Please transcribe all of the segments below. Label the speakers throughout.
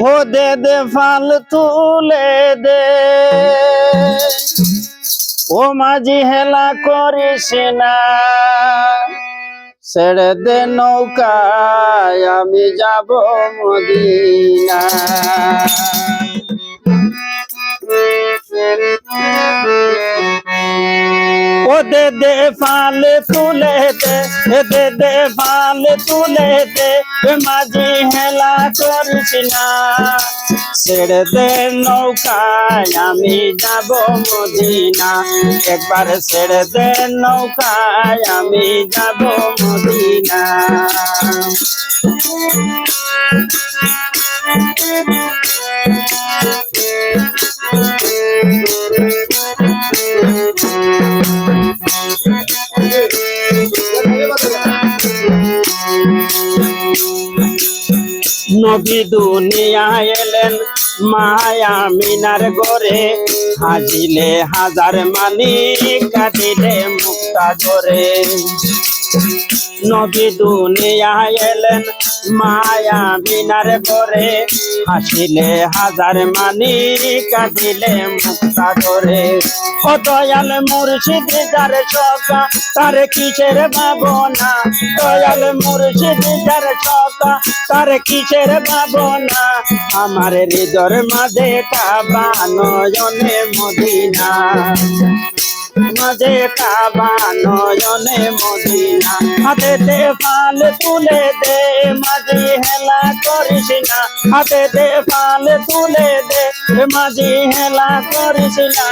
Speaker 1: হো দে দে ফাল তুলে দে। ও মাঝি হেলা করিস না। ছেড়ে দে নৌকায়, আমি যাব মদিনা ফাল তুলে দে দে দে ফাল তুলে দে মাঝি হেলা করিস না। ছেড়ে দে নৌকায়, আমি যাব মদিনা। একবার ছেড়ে দে নৌকায়, আমি যাব মদিনা। নবী দুনিয়া এলেন মায়া মিনার গরে হাজিলে হাজার মানি কাটিলে মুক্তা গরে নবী দুনিয়া এলেন মায়া বিনার করে হাসিলে হাজার মানি কাটিলে মুক্তা ধরে। ও দয়াল মুর্শিদ যার সকা তার কিসের ভাবনা? দয়াল মুর্শিদ যার সকা তার কিসের ভাবনা? আমার হৃদর মাঝে কাবা নয়নে মদিনা। মাঝে কাবা নয়নে মদিনা হাতে দে ফাল তুলে দে মাঝি হেলা করিস না হাতে দে ফাল তুলে দে মাঝি হেলা করিস না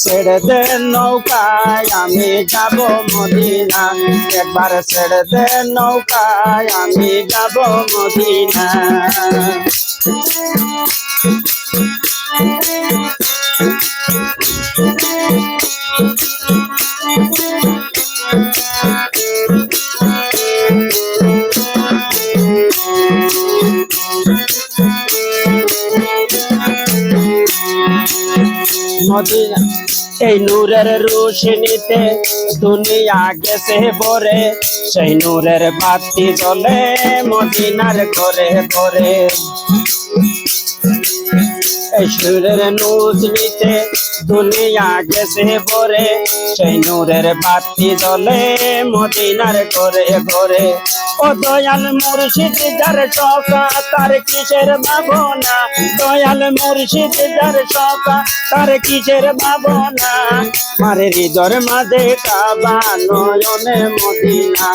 Speaker 1: ছেড়ে দে নৌকায় আমি যাব মদিনা একবার ছেড়ে দে নৌকায় আমি যাব মদিনা মদিনা এই নূরের রোশনীতে দুনিয়া গেছে ভরে। সেই নূরের বাতি জ্বলে মদিনার করে এই সুরের নূজ নিতে দুনিয়া গেছে ভরে। সেই নূরের বাতি জ্বলে মদিনার করে করে দয়াল মুর্শিদ, যার সকা তার কিসের ভাবনা? দয়াল মুর্শিদ, যার সকা তার কিসের ভাবনা? আমার হৃদর মাঝে কাবা নয়নে মদিনা।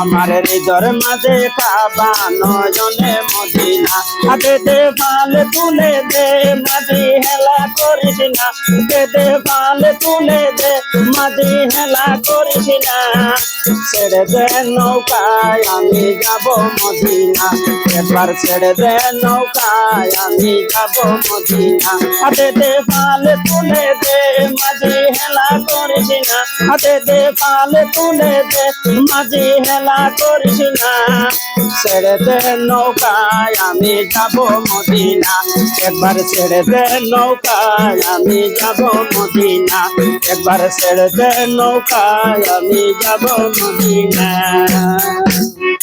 Speaker 1: আমার হৃদর মাঝে কাবা নয়নে মদিনা। হাতে দে ফাল তুলে দে, মাঝি হেলা করিস না। দে ফাল তুলে দে, মাঝি হেলা করিস না। ছেড়ে দে নৌকায় আমি যাব মদিনা। এবার ছেড়ে দে নৌকায় আমি যাব মদিনা। হাতে দে ফাল তুলে দে, মাঝি হেলা করিস না। হাতে দে ফাল তুলে দে, মাঝি হেলা করিস না। ছেড়ে দে নৌকায় আমি যাব মদিনা। একবার ছেড়ে দে নৌকায় আমি যাব মদিনা। একবার ছেড়ে দে নৌকায় আমি যাব মদিনা।